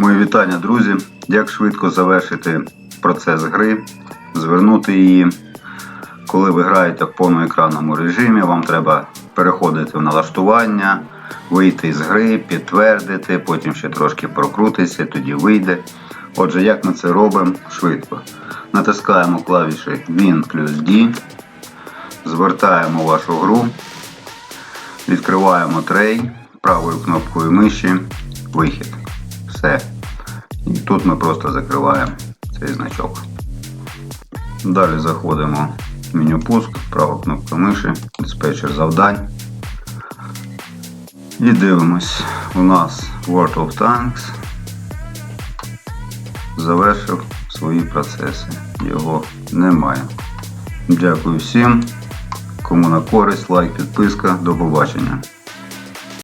Мої вітання, друзі. Як швидко завершити процес гри, звернути її. Коли ви граєте в повноекранному режимі, вам треба переходити в налаштування, вийти з гри, підтвердити, потім ще трошки прокрутитися, тоді вийде. Отже, як ми це робимо швидко. Натискаємо клавіші Win плюс D, звертаємо вашу гру, відкриваємо трей правою кнопкою миші, вихід. Все. І тут ми просто закриваємо цей значок. Далі заходимо в меню пуск, права кнопка миші, диспетчер завдань. І дивимось. У нас World of Tanks завершив свої процеси. Його немає. Дякую всім. Кому на користь, лайк, підписка. До побачення.